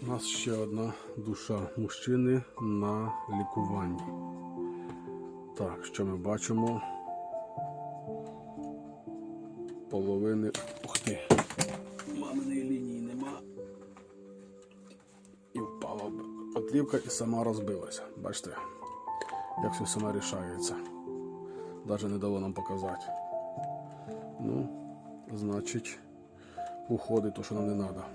У нас ще одна душа мужчини на лікуванні. Так, що ми бачимо? Половини. Ух ти! Маминої лінії нема. І впала отлівка і сама розбилася. Бачите, як все саме рішається. Навіть не дало нам показати. Ну, значить, уходить то, що нам не треба.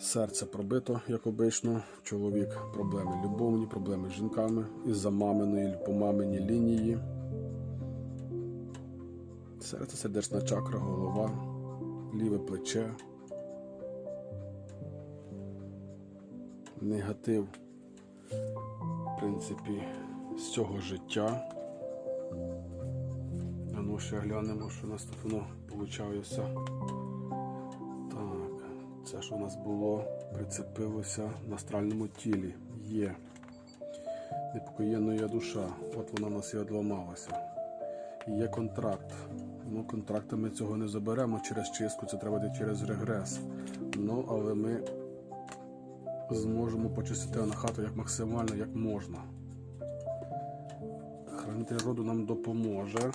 Серце пробито, як обично. Чоловік проблеми любовні, проблеми з жінками із-за маминої по маминій лінії. Серце, сердечна чакра, голова, ліве плече. Негатив, в принципі, з цього життя. А ну ще глянемо, що у нас тут воно виходить. Це що у нас було, прицепилося на астральному тілі. Є. Непокоєнна душа. От вона у нас і одламалася. Є контракт. Ну, контракти ми цього не заберемо через чистку, це треба йти через регрес. Ну, але ми зможемо почистити на хату як максимально, як можна. Хранитель роду нам допоможе.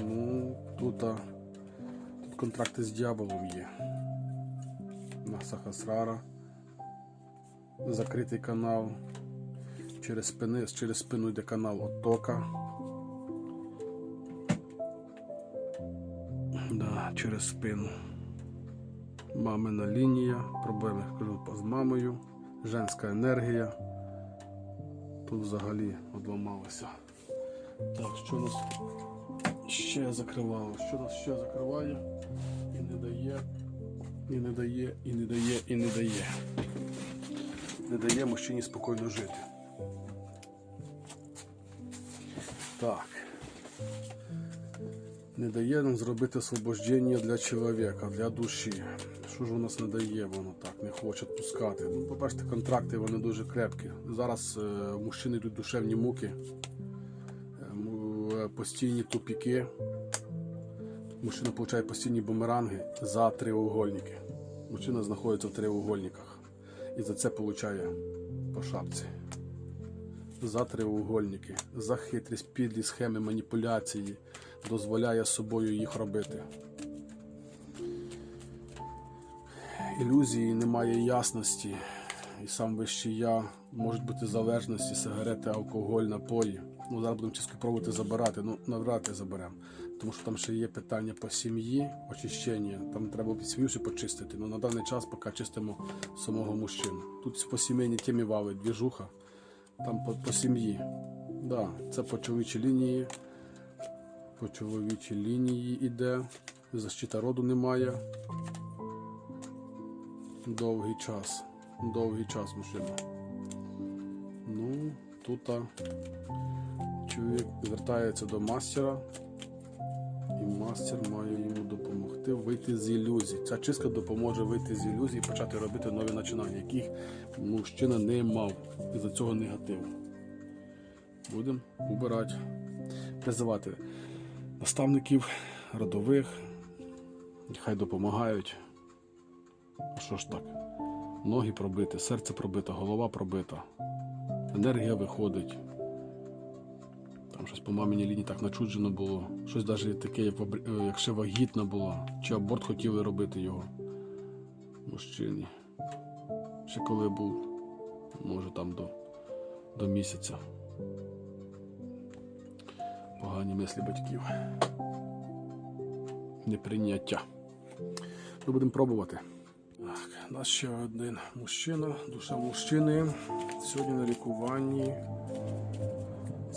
Ну, тут, тут контракти з дьяволом є. На Сахасрара. Закритий канал. Через, спини, через спину йде канал Оттока. Да, через спину. Мамина лінія. Проблеми з мамою. Женська енергія. Тут взагалі одламалося. Так, що нас ще закривало? Що нас ще закриває? І не дає, і не дає, і не дає, і не дає. Не дає мужчині спокійно жити. Так. Не дає нам зробити освобождення для чоловіка, для душі. Що ж у нас не дає, воно так, не хоче пускати. Ну, побачите, контракти вони дуже крепкі. Зараз е, мужчини йдуть душевні муки, е, е, постійні тупіки. Мужчина отримує постійні бумеранги за триугольники. Мужчина знаходиться в триугольниках. І за це отримує по шапці. За триугольники, за хитрість, підлі схеми маніпуляції дозволяє собою їх робити. Ілюзії немає ясності, і сам вищий я можуть бути залежності, сигарети, алкоголь, напої. Ну, зараз будемо чисто пробувати забирати, ну навряд заберемо. Тому що там ще є питання по сім'ї, очищення, там треба свою ще почистити. Ну на даний час поки чистимо самого мужчину. Тут по сімейній темі вали двіжуха, там по, по сім'ї. Да, це по чоловічій лінії. По чоловічій лінії іде. Защита роду немає. Довгий час. Довгий час мужчина. Ну, тут чоловік звертається до мастера, мастер має йому допомогти вийти з ілюзій. Ця чистка допоможе вийти з ілюзій і почати робити нові починання, яких мужчина не мав із-за цього негативу. Будемо убирати, призивати наставників родових, хай допомагають. А що ж так? Ноги пробиті, серце пробите, голова пробита, енергія виходить. Там щось по маминій лінії так начуджено було. Щось навіть таке, як, е, як ще вагітна була. Чи аборт хотіли робити його мужчині. Ще коли був, може там до, до місяця. Погані мислі батьків. Неприйняття. Ми будемо пробувати. Так, у нас ще один мужчина, душа мужчини. Сьогодні на лікуванні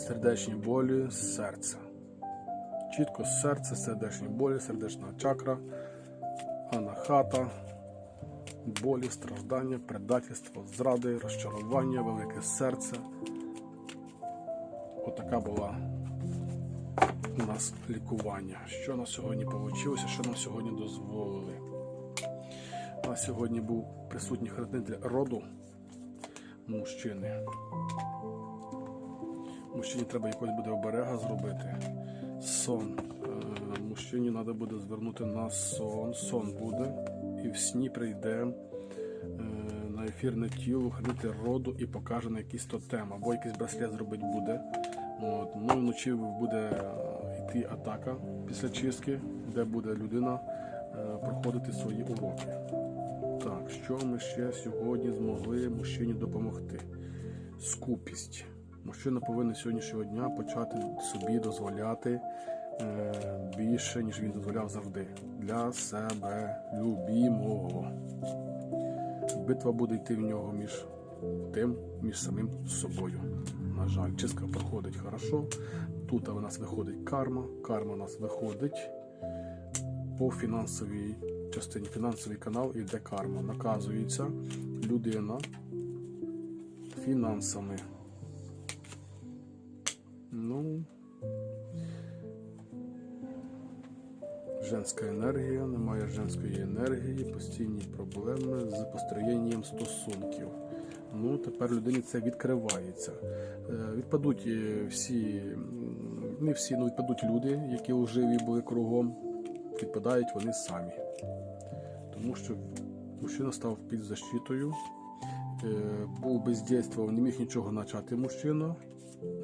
сердечні болі з серця. Чітко з серця, сердечні болі, сердечна чакра, анахата, болі, страждання, предательство, зради, розчарування, велике серце. Отака була у нас лікування. Що на сьогодні вийшло, що нам сьогодні дозволили. У нас сьогодні був присутній хранитель роду мужчини. Мужчині треба якось буде оберега зробити. Сон. Е, Мужчині треба буде звернути на сон. Сон буде. І в сні прийде на ефірне тіло, хранити роду і покаже на якісь то тем, або якийсь браслет зробити буде. От. Ну вночі буде е, йти атака після чистки, де буде людина е, проходити свої уроки. Так, що ми ще сьогодні змогли мужчині допомогти? Скупість. Мужчина повинен сьогоднішнього дня почати собі дозволяти е, більше, ніж він дозволяв завжди. Для себе любімого. Битва буде йти в нього між тим, між самим собою. На жаль, чистка проходить хорошо. Тут у нас виходить карма. Карма у нас виходить по фінансовій частині. Фінансовий канал іде карма. Наказується людина фінансами. Ну, женська енергія, немає женської енергії, постійні проблеми з построєнням стосунків. Ну, тепер людині це відкривається. Е, Відпадуть е, всі, не всі, ну відпадуть люди, які лживі були кругом. Відпадають вони самі. Тому що мужчина став під защитою, е, був бездействував, не міг нічого почати мужчина.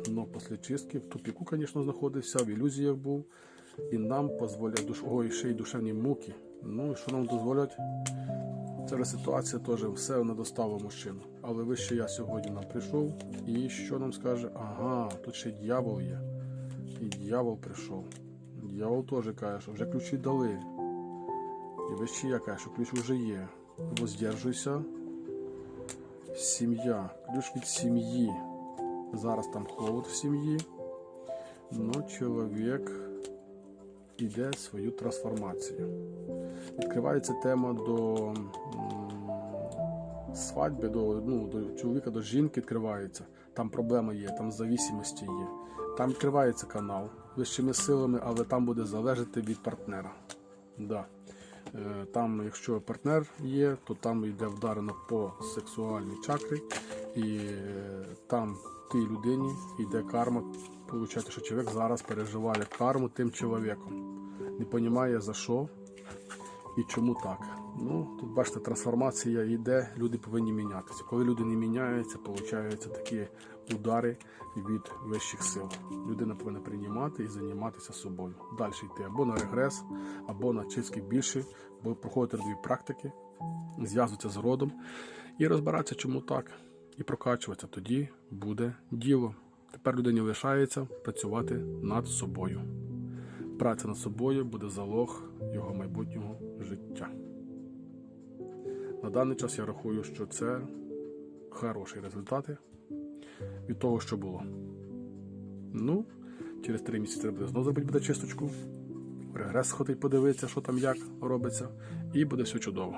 Но після чистки в тупіку, звісно, знаходився, в ілюзіях був. І нам дозволяє душ... Ой, ще й душевні муки. Ну і що нам дозволять? Вже ситуація теж все не достало мужчину. Але вище я сьогодні нам прийшов, і що нам скаже? Ага, тут ще дьявол є. І дьявол прийшов. Дьявол теж каже, що вже ключі дали. І вище я каже, що ключ вже є. Воздержуйся. Сім'я. Ключ від сім'ї. Зараз там холод в сім'ї. Но чоловік іде свою трансформацію. Відкривається тема до свадьби, до, ну, до чоловіка, до жінки відкривається. Там проблема є, там зависимості є. Там відкривається канал вищими силами, але там буде залежати від партнера. Да. Е, Там, якщо партнер є, то там йде вдарено по сексуальній чакрі, і е, там тій людині йде карма. Получається, що чоловік зараз переживає карму тим чоловіком. Не розуміє за що і чому так. Ну, тут бачите, трансформація йде, люди повинні мінятися. Коли люди не міняються, получаються такі удари від вищих сил. Людина повинна приймати і займатися собою. Далі йти або на регрес, або на чистки більше, бо проходити дві практики, зв'язуватися з родом і розбиратися, чому так, і прокачуватися. Тоді буде діло. Тепер людині лишається працювати над собою. Праця над собою буде залог його майбутнього життя. На даний час я рахую, що це хороші результати від того, що було. Ну, через три місяці треба знову зробити буде чисточку, регрес сходить, подивитися, що там як робиться, і буде все чудово.